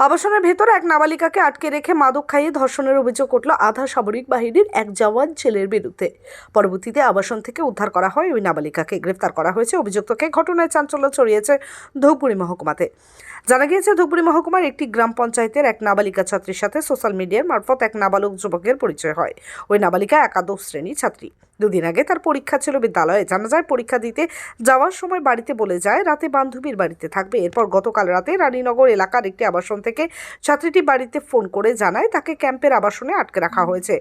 আবাসনের ভেতরে এক নাবালিকাকে আটকে রেখে মাদক খাইয়ে ধর্ষণের অভিযোগ উঠল আধা সামরিক বাহিনীর এক জওয়ান ছেলের বিরুদ্ধে। পরবর্তীতে আবাসন থেকে উদ্ধার করা হয় ওই নাবালিকাকে। গ্রেফতার করা হয়েছে অভিযুক্তকে। ঘটনায় চাঞ্চল্য ছড়িয়েছে ধূপগুড়ি মহকুমাতে। জানা গিয়েছে ধূপগুড়ি মহকুমার একটি গ্রাম পঞ্চায়েতের এক নাবালিকা ছাত্রীর সাথে সোশ্যাল মিডিয়ার মারফত এক নাবালক যুবকের পরিচয় হয়। ওই নাবালিকা একাদশ শ্রেণি ছাত্রী। দুদিন আগে তার পরীক্ষা ছিল বিদ্যালয়ে। জানা যায়, পরীক্ষা দিতে যাওয়ার সময় বাড়িতে বলে যায়, রাতে বান্ধবীর বাড়িতে থাকবে। এরপর গতকাল রাতে রানীনগর এলাকার একটি আবাসন থেকে ছাত্রীটি বাড়িতে ফোন করে জানায়, তাকে ক্যাম্পের আবাসনে আটকে রাখা হয়েছে।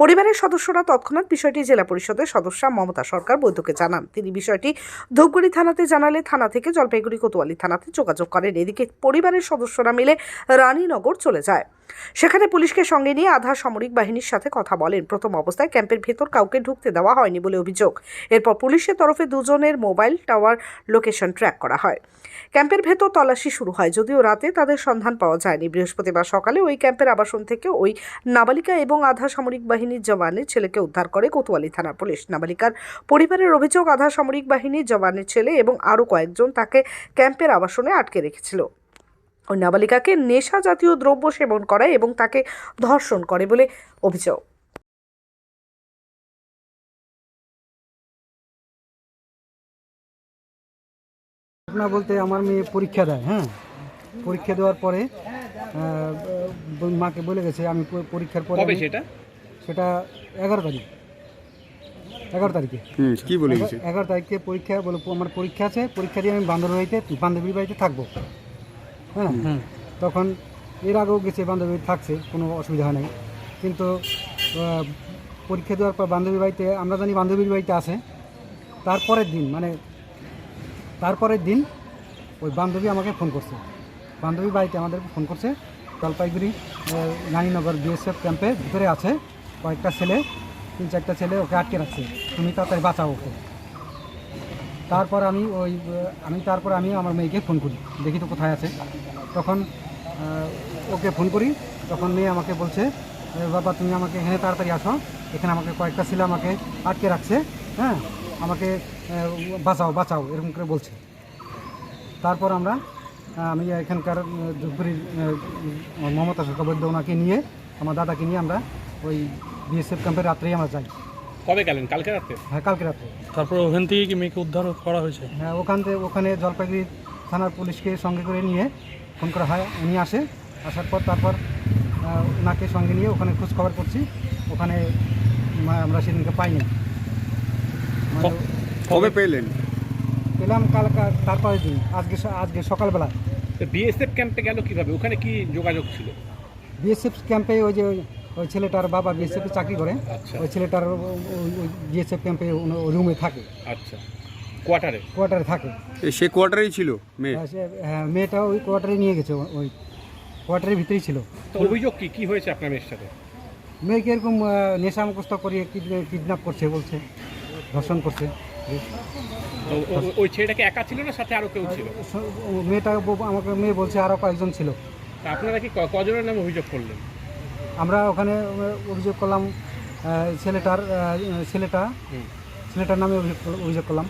পরিবারের সদস্যরা তৎক্ষণাৎ বিষয়টি জেলা পরিষদের সদস্যা মমতা সরকার বৈধকে জানান। তিনি বিষয়টি ধূপগুড়ি থানাতে জানালে থানা থেকে জলপাইগুড়ি কোতোয়ালি থানাতে যোগাযোগ করেন। এদিকে পরিবারের সদস্যরা মিলে রানীনগর চলে যায়। সেখানে পুলিশকে সঙ্গে নিয়ে আধা সামরিক বাহিনীর সাথে কথা বলেন। প্রথম অবস্থায় ক্যাম্পের ভেতর কাউকে ঢুকতে দেওয়া হয়নি বলে অভিযোগ। এরপর পুলিশের তরফে দুজনের মোবাইল টাওয়ার লোকেশন ট্র্যাক করা হয়। ক্যাম্পের ভেতর তল্লাশি শুরু হয়, যদিও রাতে তাদের সন্ধান পাওয়া যায়নি। বৃহস্পতিবার সকালে ওই ক্যাম্পের আবাসন থেকে ওই নাবালিকা এবং আধা সামরিক বাহিনীর জওয়ানের ছেলেকে উদ্ধার করে কোতোয়ালি থানার পুলিশ। নাবালিকার পরিবারের অভিযোগ, আধা সামরিক বাহিনীর জওয়ানের ছেলে এবং আরও কয়েকজন তাকে ক্যাম্পের আবাসনে আটকে রেখেছিল। ওই নাবালিকাকে নেশা জাতীয় দ্রব্য সেবন করায় এবং তাকে ধর্ষণ করে বলে অভিযোগ। ঘটনা বলতে আমার মেয়ে পরীক্ষা দেয় হ্যাঁ? পরীক্ষা দেওয়ার পরে আহ, মাকে বলে গেছে আমি পরীক্ষার পরে সেটা? সেটা এগারো তারিখ। এগারো তারিখে। কি বলে এগারো তারিখে পরীক্ষা বলে আমার পরীক্ষা আছে পরীক্ষা দিয়ে আমি বান্ধবী বাড়িতে বান্ধবীর বাড়িতে থাকব। হ্যাঁ তখন এর আগেও গেছে বান্ধবী থাকছে কোনো অসুবিধা হয় নাই। কিন্তু পরীক্ষা দেওয়ার পর বান্ধবীর বাড়িতে আমরা জানি বান্ধবীর বাড়িতে আছে। তারপরের দিন মানে তারপরের দিন ওই বান্ধবী আমাকে ফোন করছে। বান্ধবী বাড়িতে আমাদের ফোন করছে জলপাইগুড়ি রানীনগর বিএসএফ ক্যাম্পের ভিতরে আছে। কয়েকটা ছেলে তিন চারটা ছেলে ওকে আটকে রাখছে। তুমি তাড়াতাড়ি বাঁচাও ওকে। তারপর আমি ওই আমি তারপর আমি আমার মেয়েকে ফোন করি দেখি তো কোথায় আছে। তখন ওকে ফোন করি তখন মেয়ে আমাকে বলছে "এ, বাবা তুমি আমাকে এখানে তাড়াতাড়ি আসো এখানে আমাকে কয়েকটা ছেলে আমাকে আটকে রাখছে হ্যাঁ? আমাকে বাঁচাও বাঁচাও এরকম করে বলছে। তারপর আমরা আমি এখানকার ধূপগুড়ির মমতা সরকার বৈদ্য ওনাকে নিয়ে আমার দাদাকে নিয়ে আমরা ওই বিএসএফ ক্যাম্পের রাত্রেই আমরা যাই। কবে গেলেন? কালকে রাতে? হ্যাঁ কালকে রাত্রে তারপর ওখান থেকে কি মেয়েকে উদ্ধার করা হয়েছে? হ্যাঁ ওখান থেকে ওখানে জলপাইগুড়ি থানার পুলিশকে সঙ্গে করে নিয়ে ফোন করা হয়। উনি আসে আসার পর তারপর ওনাকে সঙ্গে নিয়ে ওখানে খোঁজ খবর করছি। ওখানে মা- আমরা সেদিনকে পাইনি। মানে কবে পেলেন? পেলাম কাল তারপরের দিন আজকে আজকে সকালবেলা। বিএসএফ ক্যাম্পে গেল কীভাবে? ওখানে কি যোগাযোগ ছিল? বিএসএফ ক্যাম্পে ওই যে ওই- ছেলেটার বাবা বিএসএফ চাকরি করে। আচ্ছা। ওই ছেলেটার ওই বিএসএফ ক্যাম্পে রুমে থাকে। আচ্ছা। কোয়ার্টারে? কোয়ার্টারে থাকে। সে কোয়ার্টারেই ছিল মেয়ে? হ্যাঁ মেয়েটা ওই কোয়ার্টারে নিয়ে গেছে ওই কোয়ার্টারের ভিতরেই ছিল। তো অভিযোগ কি? কি হয়েছে আপনার মেয়ের সাথে? মেয়েকে এরকম নেশা মুখস্থ করিয়ে কিডন্যাপ করছে বলছে ধর্ষণ করছে। ওই ছেলেটাকে একা ছিল না সাথে আরও কেউ ছিল? মেয়েটা আমাকে মেয়ে বলছে আরও কয়েকজন ছিল। তা আপনারা কি কজনের নামে অভিযোগ করলেন? আমরা ওখানে অভিযোগ করলাম ছেলেটার ছেলেটা ছেলেটার নামে অভিযোগ অভিযোগ করলাম।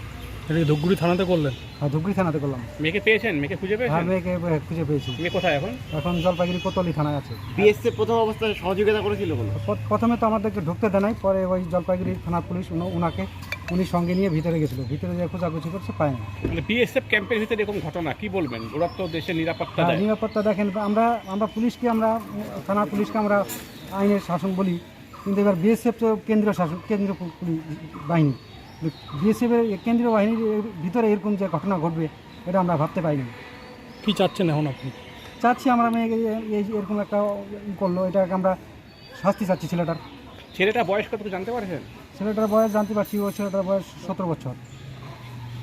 ধুপগুড়ি থানাতে করলেন? হ্যাঁ ধুপগুড়ি থানাতে করলাম। মেয়েকে পেয়েছেন? মেয়েকে খুঁজে পেয়েছেন? হ্যাঁ মেয়েকে খুঁজে পেয়েছি। মেয়ে কোথায় এখন? এখন জলপাইগুড়ি কোতলি থানায় আছে। বিএসএফ প্রথম অবস্থায় সহযোগিতা করেছিল প্রথমে তো আমাদেরকে ঢুকতে দেয় নাই পরে ওই জলপাইগুড়ি থানার পুলিশ ওনাকে উনি সঙ্গে নিয়ে ভিতরে গেছিল। ভিতরে যে খোঁজাখুঁজি করছে পায় না। মানে বিএসএফ ক্যাম্পের ভিতরে এরকম ঘটনা কি বলবেন? ওরা তো দেশের নিরাপত্তা দেয়। নিরাপত্তা দেখেন আমরা আমরা পুলিশকে আমরা থানা পুলিশকে আমরা আইনের শাসন বলি কিন্তু এবার বিএসএফ তো কেন্দ্রীয় শাসন কেন্দ্রীয় পু- পুলিশ বাহিনী। বিএসএফের কেন্দ্রীয় বাহিনীর ভিতরে এরকম যে ঘটনা ঘটবে এটা আমরা ভাবতে পারিনি। কি চাচ্ছেন এখন আপনি? চাচ্ছি আমরা মেয়েকে এই- এরকম একটা ই করল এটাকে আমরা শাস্তি চাচ্ছি ছেলেটার। ছেলেটা বয়স কত জানতে পারছেন? ছেলেটার বয়স জানতে পারছি ওই ছেলেটার বয়স সতেরো বছর।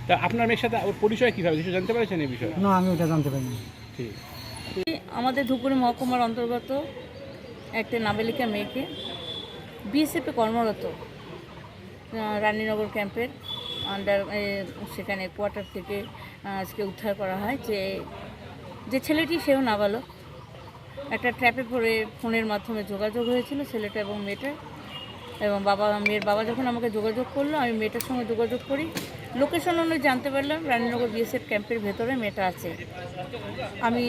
তা আপনার মেয়ের সাথে ওর পরিচয় কীভাবে? কিছু জানতে পারছেন এই বিষয়ে? না আমি ওটা জানতে পারিনি। ঠিক। আমাদের ধুপগুড়ি মহকুমার অন্তর্গত একটা নাবালিকা মেয়েকে বিএসএফে কর্মরত রানীনগর ক্যাম্পের আন্ডার সেখানে কোয়ার্টার থেকে আজকে উদ্ধার করা হয় যে যে ছেলেটি সেও নাবালক। একটা ট্র্যাপে পড়ে ফোনের মাধ্যমে যোগাযোগ হয়েছিল ছেলেটা এবং মেয়েটার এবং বাবা, মেয়ের বাবা যখন আমাকে যোগাযোগ করল, আমি মেয়েটার সঙ্গে যোগাযোগ করি। লোকেশন অনুযায়ী জানতে পারলাম রানীনগর বিএসএফ ক্যাম্পের ভেতরে মেয়েটা আছে। আমি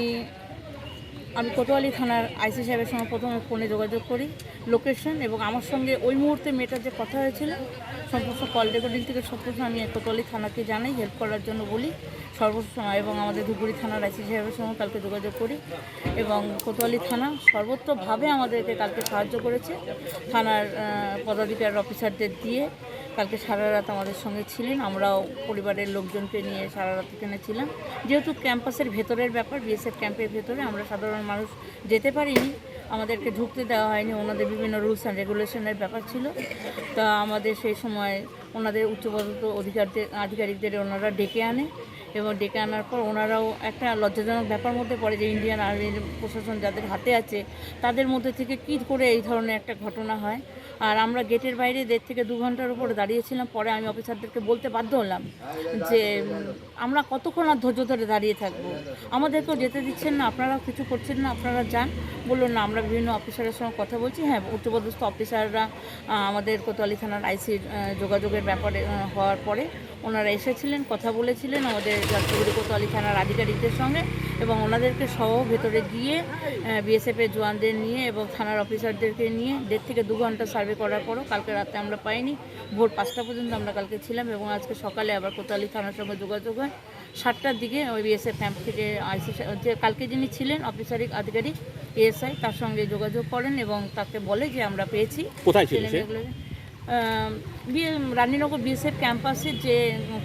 আমি কোতোয়ালি থানার আইসি সাহেবের সঙ্গে প্রথমে ফোনে যোগাযোগ করি লোকেশন এবং আমার সঙ্গে ওই মুহূর্তে মেয়েটার যে কথা হয়েছিল সমস্ত কল রেকর্ডিং থেকে সবকিছু আমি কোতোয়ালি থানাকে জানাই, হেল্প করার জন্য বলি। সর্বসময় এবং আমাদের ধুপগুড়ি থানার আইসি সাহেবের সঙ্গে কালকে যোগাযোগ করি এবং কোতোয়ালি থানা সর্বত্রভাবে আমাদেরকে কালকে সাহায্য করেছে। থানার পদাধিকার অফিসারদের দিয়ে কালকে সারা রাত আমাদের সঙ্গে ছিলেন। আমরাও পরিবারের লোকজনকে নিয়ে সারা রাত এখানে ছিলাম। যেহেতু ক্যাম্পাসের ভেতরের ব্যাপার, বিএসএফ ক্যাম্পের ভেতরে আমরা সাধারণ মানুষ যেতে পারিনি। আমাদেরকে ঢুকতে দেওয়া হয়নি, ওনাদের বিভিন্ন রুলস অ্যান্ড রেগুলেশনের ব্যাপার ছিল। তা আমাদের সেই সময় ওনাদের উচ্চপদস্থ অধিকারদের, আধিকারিকদের ওনারা ডেকে আনে। এবং ডেকে আনার পর ওনারাও একটা লজ্জাজনক ব্যাপার মধ্যে পড়ে যে ইন্ডিয়ান আর্মির প্রশাসন যাদের হাতে আছে, তাদের মধ্যে থেকে কী করে এই ধরনের একটা ঘটনা হয়? আর আমরা গেটের বাইরে দেড় থেকে দু ঘণ্টার উপরে দাঁড়িয়েছিলাম, পরে আমি অফিসারদেরকে বলতে বাধ্য হলাম যে আমরা কতক্ষণ আর ধৈর্য ধরে দাঁড়িয়ে থাকব? আমাদেরকেও যেতে দিচ্ছেন না আপনারা কিছু করছেন না, আপনারা যান। বলল, না, আমরা বিভিন্ন অফিসারের সঙ্গে কথা বলছি। হ্যাঁ উচ্চপদস্থ অফিসাররা আমাদের কোতোয়ালি থানার আইসির যোগাযোগের ব্যাপারে হওয়ার পরে ওনারা এসেছিলেন, কথা বলেছিলেন আমাদের যাত্রীগুলি কোতোয়ালি থানার আধিকারিকদের সঙ্গে। এবং ওনাদেরকে সহ ভেতরে গিয়ে বিএসএফের জওয়ানদের নিয়ে এবং থানার অফিসারদেরকে নিয়ে দেড় থেকে দু ঘণ্টা সার্ভে করার পরও কালকে রাতে আমরা পাইনি। ভোর পাঁচটা পর্যন্ত আমরা কালকে ছিলাম এবং আজকে সকালে আবার কোতোয়ালি থানার সঙ্গে যোগাযোগ হয়। সাতটার দিকে ওই বিএসএফ ক্যাম্প থেকে আইসি যে কালকে যিনি ছিলেন অফিসারিক আধিকারিক এএসআই তার সঙ্গে যোগাযোগ করেন এবং তাকে বলে যে আমরা পেয়েছি। কোথায় রানীনগর বিএসএফ ক্যাম্পাসে যে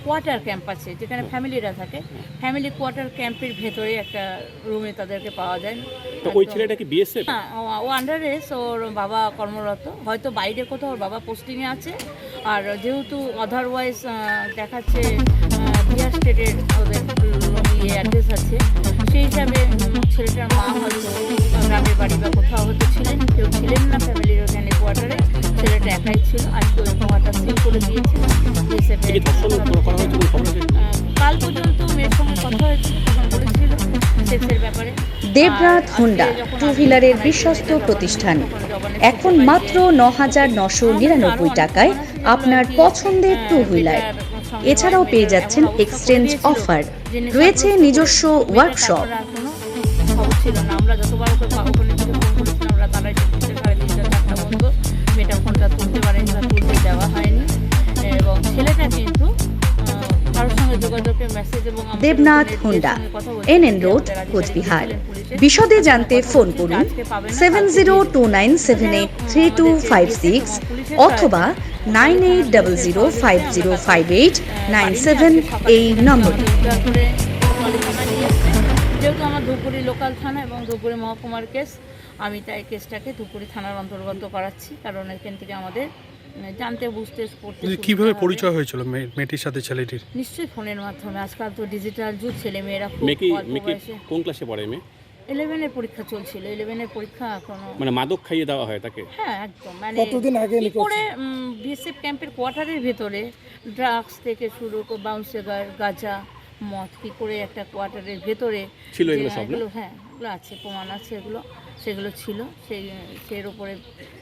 কোয়ার্টার ক্যাম্প আছে যেখানে ফ্যামিলিরা থাকে ফ্যামিলি কোয়ার্টার ক্যাম্পের ভেতরে একটা রুমে তাদেরকে পাওয়া যায়। তো ওই। ছেলেটা কি বিএসএফ? হ্যাঁ ও- ও আন্ডারেস ওর বাবা কর্মরত। হয়তো বাইরে কোথাও ওর বাবা পোস্টিংয়ে আছে। আর যেহেতু আদারওয়াইজ দেখাচ্ছে বিহার স্টেটের ওদের ইয়ে অ্যাড্রেস আছে সেই হিসাবে ছেলেটার মা হয়তো গ্রামের বাড়ি বা কোথাও হয়তো ছিলেন কেউ ছিলেন না ফ্যামিলির ওখানে কোয়ার্টারে ছিল আজকে সিল করে কাল পর্যন্ত মেয়ের সঙ্গে কথা হয়েছিল তখন বলেছিল সেক্সের ব্যাপারে। দেবনাথ হোন্ডা টু হুইলারের বিশ্বস্ত প্রতিষ্ঠান। এখন মাত্র ন হাজার নশো নিরানব্বই টাকায় আপনার পছন্দের টু হুইলার এছাড়াও পেয়ে যাচ্ছেন এক্সচেঞ্জ অফার রয়েছে নিজস্ব ওয়ার্কশপ ছিল না। আমরা যতবার Debnath Honda N N road Coochbehar. বিশদে জানতে ফোন করুন seven zero two nine seven eight three two five six অথবা nine eight double zero five zero five eight nine seven এই নম্বরে। যেহেতু আমার ধূপগুড়ি লোকাল থানা এবং ধূপগুড়ি মহকুমার কেস আমি তাই কেসটাকে ধূপগুড়ি থানার অন্তর্গত করাচ্ছি কারণ এখান থেকে আমাদের জানতে বুঝতে পড়তে কীভাবে পরিচয় হয়েছিল মেয়ে- মেয়েটির সাথে ছেলেটির? নিশ্চয়ই ফোনের মাধ্যমে। আজকাল তো ডিজিটাল যুগ ছেলে মেয়েরা খুব কোন ক্লাসে পড়ে মেয়ে? ইলেভেনের পরীক্ষা চলছিল। ইলেভেনের পরীক্ষা এখনও মানে মাদক খাইয়ে দেওয়া হয় তাকে? হ্যাঁ একদম। মানে কতদিন আগে করে বিএসএফ ক্যাম্পের কোয়ার্টারের ভেতরে ড্রাগস থেকে শুরু করে বাউন্সেগার গাঁজা মদ কি করে একটা কোয়ার্টারের ভেতরে ছিল এগুলো সব এগুলো হ্যাঁ এগুলো আছে প্রমাণ আছে এগুলো। সেগুলো ছিল। সেই সের উপরে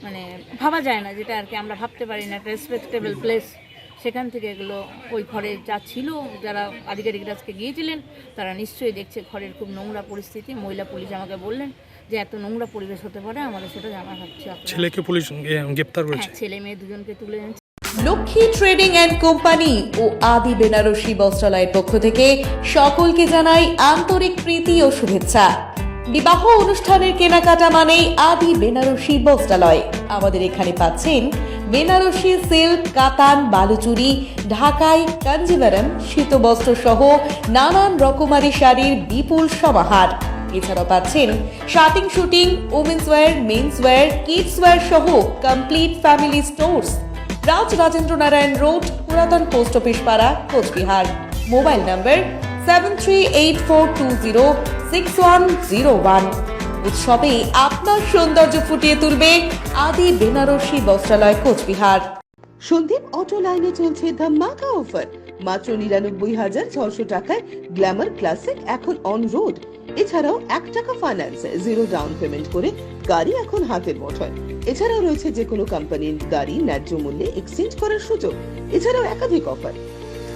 মানে ভাবা যায় না যেটা আর কি আমরা ভাবতে পারি না। একটা রেসপেক্টেবল প্লেস সেখান থেকে এগুলো ওই ঘরে যা ছিল যারা আধিকারিকরা আজকে গিয়েছিলেন তারা নিশ্চয়ই দেখছে ঘরের খুব নোংরা পরিস্থিতি। মহিলা পুলিশ আমাকে বললেন যে এত নোংরা পরিবেশ হতে পারে আমাদের সেটা জানা হচ্ছে ছেলেকে পুলিশ গ্রেপ্তার করেছে? হ্যাঁ ছেলে মেয়ে দুজনকে তুলে এনেছে। লক্ষ্মী ট্রেডিং অ্যান্ড কোম্পানি ও আদি বেনারসি বস্ত্রালয়ের পক্ষ থেকে সকলকে জানাই আন্তরিক প্রীতি ও শুভেচ্ছা। বিবাহ অনুষ্ঠানের কেনাকাটা মানেই আদি বেনারসি বস্ত্রালয় আমাদের এখানে পাচ্ছেন বেনারসি সিল্ক, কাতান, বালুচুরি, ঢাকাই কাঞ্জিভারম শীতবস্ত্র সহ নানান রকমারি শাড়ির বিপুল সমাহার। এছাড়াও পাচ্ছেন shirting suiting women's wear men's wear kids wear সহ complete family stores Raj Rajendra Narayan road, পুরাতন পোস্ট অফিস পাড়া, কোচবিহার। মোবাইল নম্বর সেভেন উৎসবে আপনার সৌন্দর্য ফুটিয়ে তুলবে আদি বেনারসি বস্ত্রালয়, কোচবিহার। সন্দীপ অটো লাইনে চলছে ধামাকা অফার মাত্র নিরানব্বই হাজার ছশো টাকায় গ্ল্যামার ক্লাসিক এখন অন রোড এছাড়াও এক টাকা জিরো ডাউন পেমেন্ট করে গাড়ি এখন হাতের এছাড়াও রয়েছে যে কোনো কোম্পানির গাড়ি ন্যায্য মূল্যে এক্সচেঞ্জ করার সুযোগ। এছাড়াও একাধিক অফার